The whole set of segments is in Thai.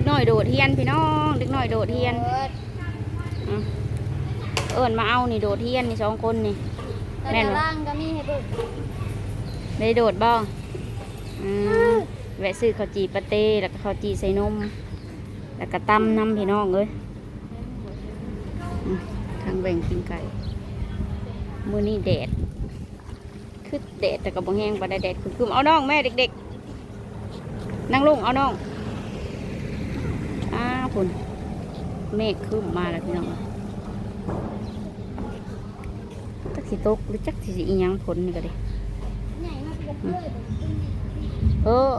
กน้อยโดดเทียนพี่น้องเด็กน้อยโดดเทียนเบิดอะเอิญมาเอานี่โดดเทียนนี่สองคนนี่แต่แม่นด้านบ่ล่างก็มีให้เบิดได้โดดบ้างอืมแวะซื้อข้าวจีปาเต้แล้วก็ข้าวจีใส่นม แล้วก็ตำน้ำพี่น้องเอ้ยอืมทางแบ่งกินไก่มื้อนี้แดดคือแดดแต่ก็บ่แห้งบ่ได้แดดคือๆเอาน้องแม่เด็กๆ นั่งลงเอาน้อง อ้าวพุ่นเมฆขึ้นมาแล้วพี่น้องจักสิตกหรือจักสิอีหยังผลนี่ก็ดิใหญ่มากเลยเออ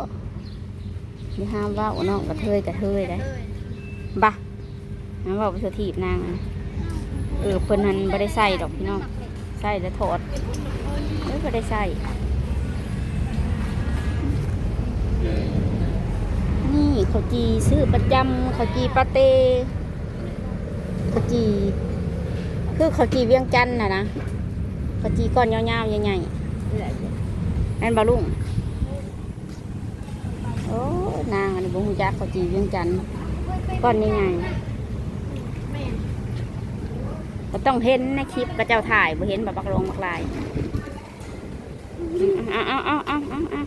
อย่าห้ามว่าเอาน้องกระเทยกระเทยได้บะน้ำว่าไปเสถีบนางอะเออเพิ่นนั้นบ่ได้ใส่ดอกพี่น้องใส่แล้วถอดเอ้ยบ่ได้ใส่ ข้าวจีซื้อประจำข้าวจีปาเต้ข้าวจี คือข้าวจีเวียงจันทน์นะนะข้าวจีก้อนยาวๆใหญ่ๆแม่นบ่ลุงโอ้นางอันนี้บุ้งจักเขาจีเวียงจันทน์ก้อนนี้ไงก็ต้องเห็นในคลิปก็เจ้าถ่ายบ่เห็นแบบบักลงบักลายอ้าเอ้าเอ้าเอ้าเอ้าเอ้า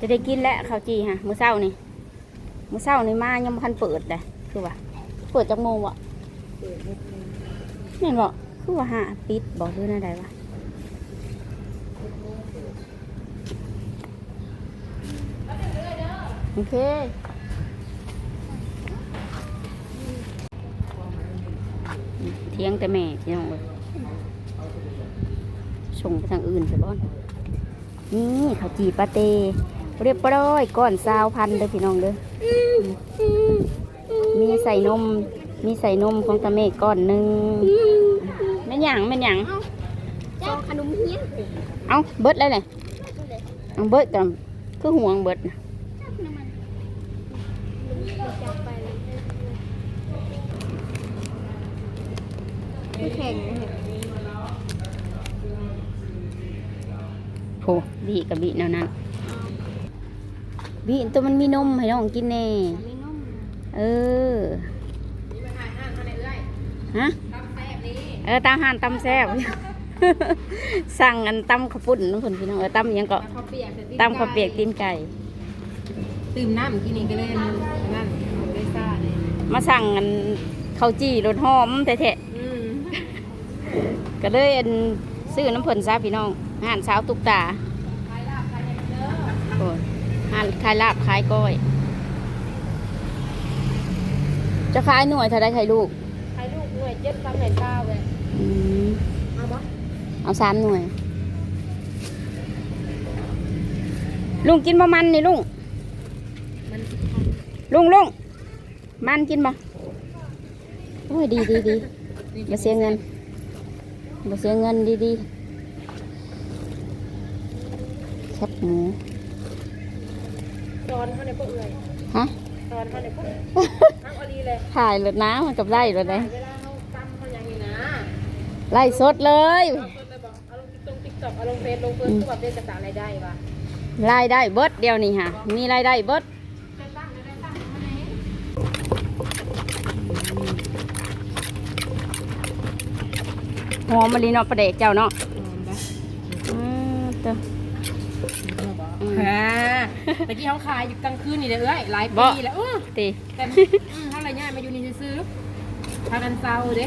จะได้กินแล้วข้าวจีฮะมื้อเช้านี่มื้อเช้านี่มายังบ่ทันเปิดเลยคือว่าเปิดจักโมงวะนี่นบ่คือว่าหาปิดบอกด้วยนะใดวะโอเคเที่ยงแต่แม่ที่น้องเลยส่งไปทางอื่นใช่บ่อนนี่ข้าวจีปาเต เรียบร้อยก้อนซาวพันเด้อพี่น้องเด้ออมีใส่นม มีใส่นมของตาเมฆก้อนหนึ่งแม่นหยังแม่นหยังเจ้าขนมเฮี้ยนเอาเบิดเลยเลยเอาเบิดกันคือห่วงเบิดนะแข็งโหบีกับบีแนวนั้น บีตัวมันมีนมให้น้องกินแน่ มีนมเออฮะเออตามห่านตำแซ่บสั่งอันตำข้าวปุ้นน้องคนพี่น้องเออตำอิหยังก็ข้าวเปียกตำข้าวเปียกตีนไก่ตื่มน้ำกินนี่ก็เลยนั่นได้ซ่าเลยมาสั่งอันข้าวจี่รสหอมแท้อืมๆก็เลยอันซื้อน้ำผลซาพี่น้องห่านสาวตุกตาโอ้ยห่านขายลาบขายก้อย จะขายหน่วยเท่าไรขายลูกใครลูกหน่วยเจ็ดคำหน่วยเก้าเลยอืมเอาบ่เอาสามหน่วย ลุงกินบะมันนี่ลุงมันลุงลุงมันกินบ่โอ้ยดีดีดีมาเสียเงินมาเสียเงินดีดีแคบหมู ตอนเขาในพวกเอื่อยฮะตอนเขาในพวกทั้งอลีเลยถ่ายรถน้ำมันกับไล่รถเลยเวลาเขาตั้มเขาอย่างนี้นะไล่สดเลยเอาคนไปบอกเอาลงติ๊กติ๊กต็อกเอาลงเฟซลงเฟซคือแบบได้กระจายรายได้ป่ะรายได้เบิดเดียวนี่ฮะมีรายได้เบิดหอมมะลิเนาะประเดกเจ้าเนาะอืมเต้อฮ่า ตะกี้เขาขายอยู่กลางคืนนี่เลยเอ้ยหลายบ่ปีแล้วอื้อตีแต่อืมเท่าไรเนี่ยมาอยู่นี่ซื้อๆพากันเศร้าเด้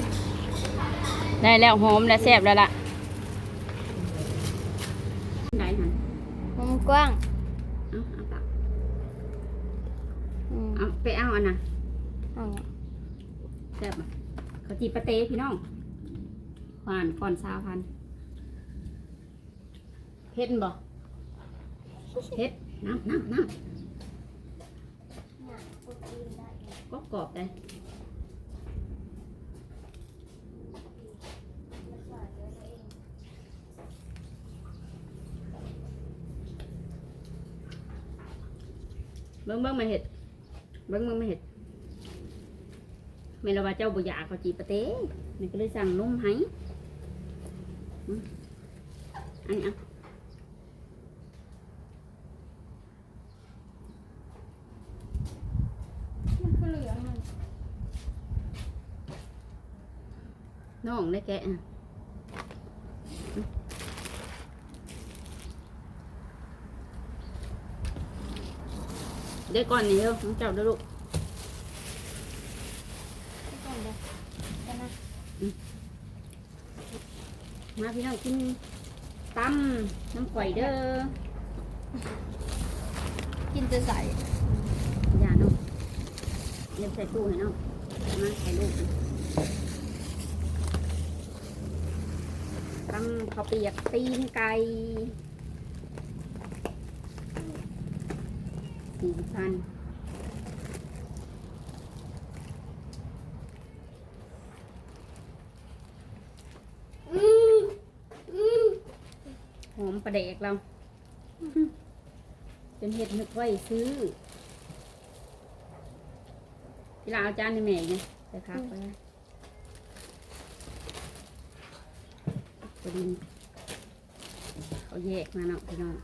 ได้แล้วหอมและแซ่บแล้วล่ะได้หันมุมกว้างเอาเอาปากอืมเอาไปเอาอันน่ะเอาเนี่ยแซ่บอะเขาจีปะเต้พี่น้องหวานก่อนสาวพันเผ็ดบ่เผ็ด น้ำน้ำน้ำก็กรอบได้เบิ้งเบิ้งมาเห็ดเบิ้งเบิ้งมาเห็ดแม่เราว่าเจ้าบุญยาเขาจีปะเต้แม่ก็เลยสั่งนมให้อันนี้เอา น้องได้แกะอะเดี๋ยวก่อนนี่เร็วน้องเจ้าเด้อลูกก่อนเดี๋ยวกันนะมาพี่น้องกินตำน้ำข่อยเด้อ กินจะใส่อย่าเนาะเดี๋ยวใส่ตู้ให้เนาะมาใส่ลูก ตำข้าวเปียกตีนไก่สี่พันหอมประเดกเราจนเห็ดนึกไว้ซื้อที่ลาเอาจานให้แม่ไงใส่คักไป พอดีเขาแยกมาเนาะพี่น้อง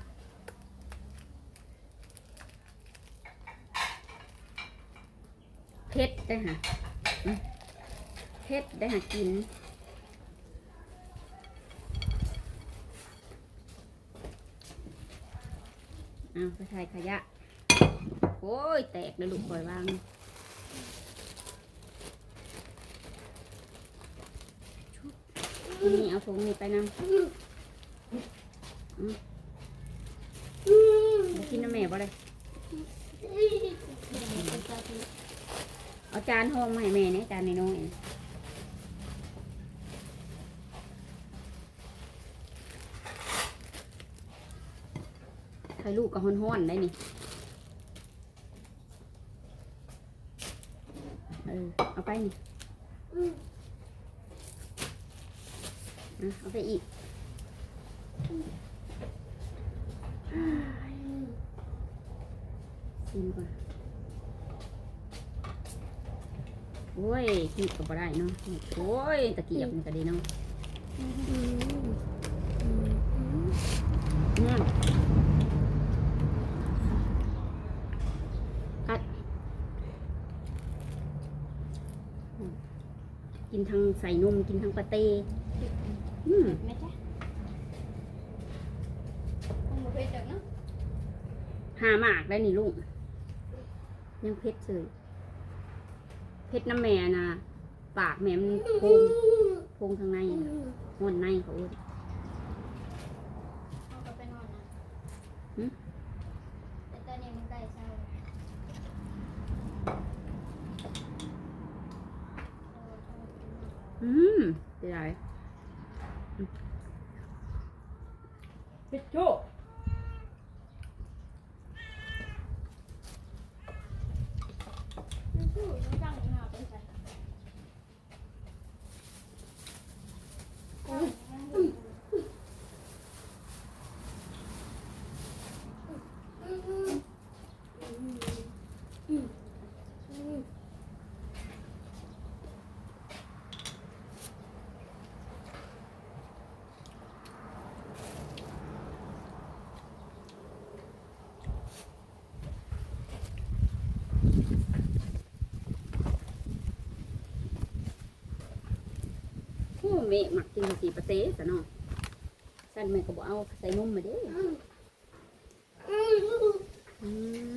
เผ็ดได้หะเผ็ดได้หากินเอาไปใส่ขยะ โอ้ย แตกเลยลูกปล่อยวางชุบ นี่เอาถุงนี่ไปนำอืมไปกินน้ำแม่บ่เลยเอาจานห้องมาให้แม่เนี่ยจานน้อยๆนี่ใครลูกกับห้อนๆได้นี่เออเอาไปนี่อะ เอาไปอีกชิมก่อนโอ้ยขีดก็บ่ได้เนาะ โอ้ย ตะเกียบมันก็ดีเนาะเนี่ยกัด กินทั้งใส่นม กินทั้งปาเต้ อืมไหมจ๊ะคงบ่เผ็ดดอกเนาะหาหมากได้นี่ลูก ยังเพชรเลยเพชรน้ำแม่นะปากแม่มันโพงโพงทางในน่ะห้อนในเขาเอิ้น เอากลับไปนอนนะหึ แต่ตอนนี้มันใกล้เช้าแล้วเอาเอาเอาอืมเดี๋ยวไร พิชโช สู้ๆต้องจ้างหน้าเป็นใจ โอ้แม่หมักกินสีปาเต้ซะเนาะสั่นแม่ก็บอกเอาใส่นมมาเด้อืม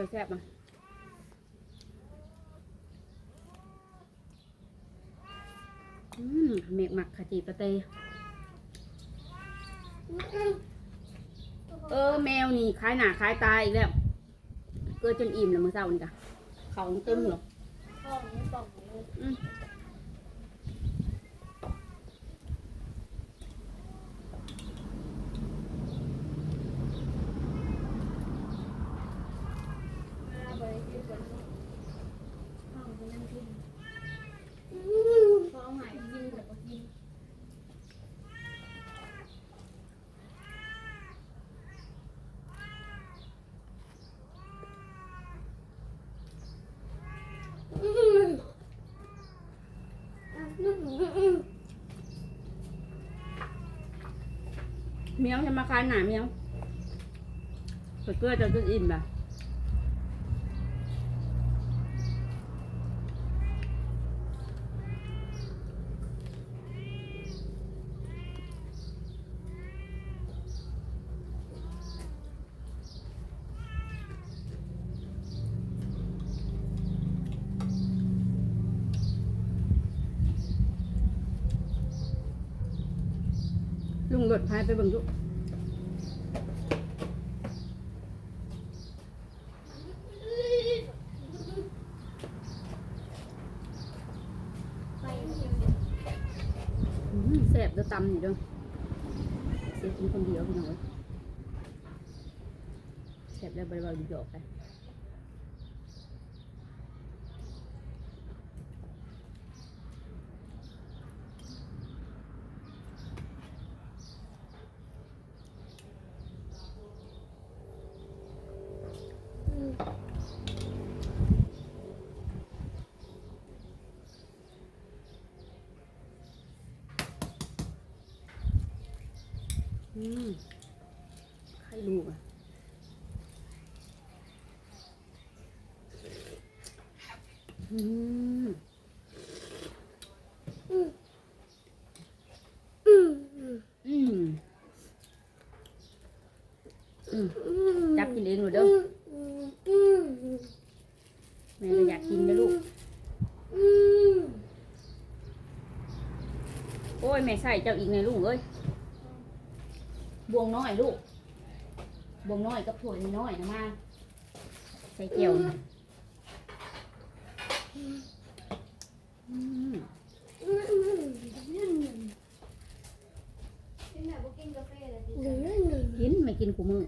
เดี๋ยวแซ่บมาอืมเมกหมักขจีปาเต้เออแมวนี่คล้ายหนาคล้ายตาอีกแล้ว เกิดจนอิ่มแล้วมื้อเช้านี่กะเขาเต็มหรอพ่อมันบอกเลย อืม มาบริสุทธิ์บนห้องห้องเป็นน้ เมียวจะมาคานหนาเมียวเปิดเกลือจะกินอิ่มป่ะ ลุงรถพายไปบิ่งลูกแซ่บเด้อตำนี่ด้อเสียกินคนเดียวพี่น้องเอ้ยแซ่บแล้วเบารหยอกไป อืมใครลูกอะอืมอืมอืมจับกินเองหนูเด้อแม่ก็อยากกินนะลูก โอ้ย แม่ใส่เจ้าอีกในลูกเอ้ย บวงน้อยลูก บวงน้อยกับถั่วน้อยนะมาใส่เกี๊ยวนะอืมที่ไหนบ่กินกาแฟเลยดิกินไม่กินกูมือ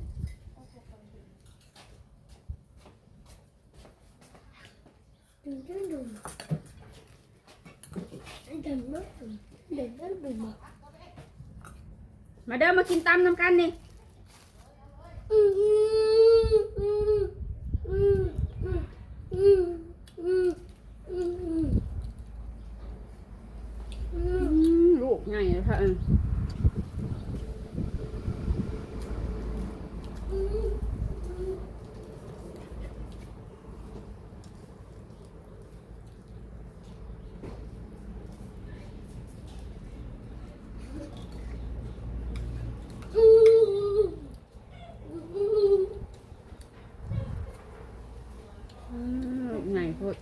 มาเด้อมากินตำน้ำกันนี่ อืมลูกใหญ่เลยค่ะเอออืมลูกใหญ่โคตร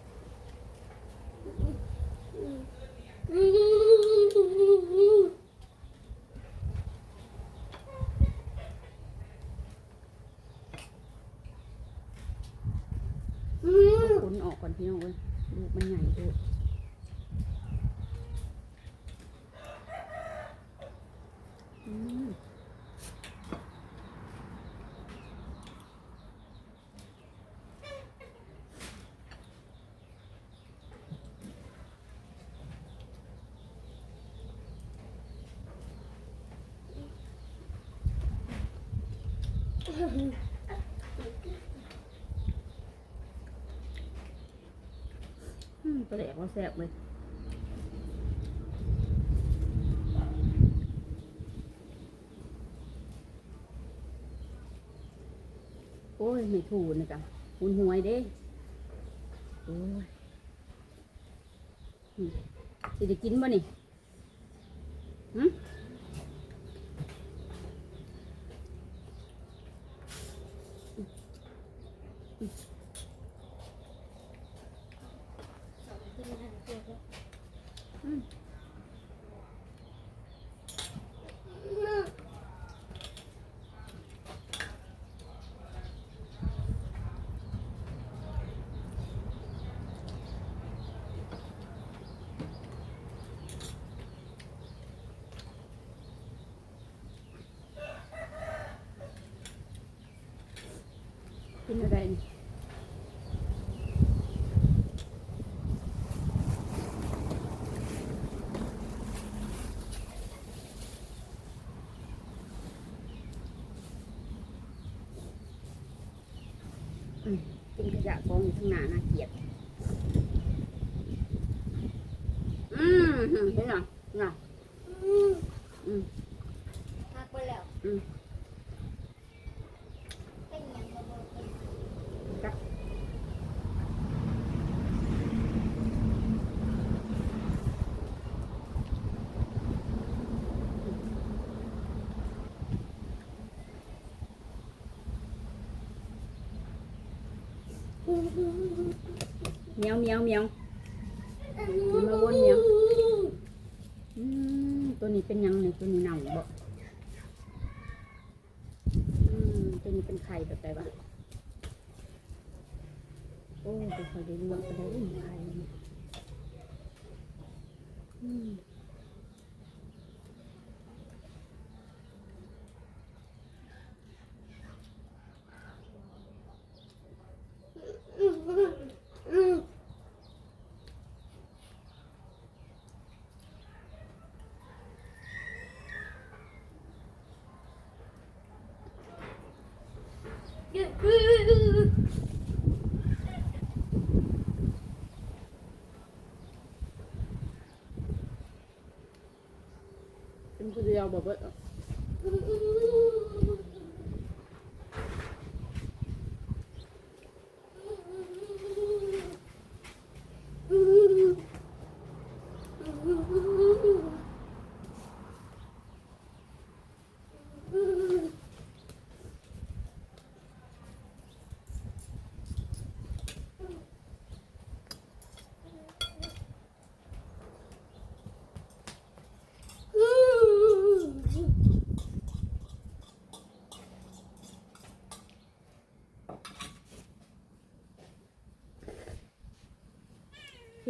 เอาขนออกก่อนพี่น้องเว้ยลูกมันใหญ่โคตรอืมอืม ปลาแหลกว่าแซ่บเลยโอ้ย ไม่ถูนะจ๊ะหุนหวยเด้ โอ้ยอืมสิได้กินบ่นี่หืม กินอะไรนี่อืมเป็นขยะกองอยู่ข้างหน้าน่าเกลียด อืมเห็นไหมน่ะอืมหักไปแล้ว อืม เมียวเมียวเมียวมันมาวนเมียวอืมตัวนี้เป็นหยังเนี่ยตัวนี้เน่าบ่อืมตัวนี้เป็นไข่แบบไหนวะโอ้ไปคอยได้ลวกไปได้อุ้ยไข่เนี่ยอืม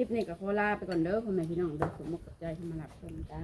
ลิปนี้ก็ขอลาไปก่อนเด้อพ่อแม่พี่น้องเด้อสมมติกับใจที่มาหลับชมจ้า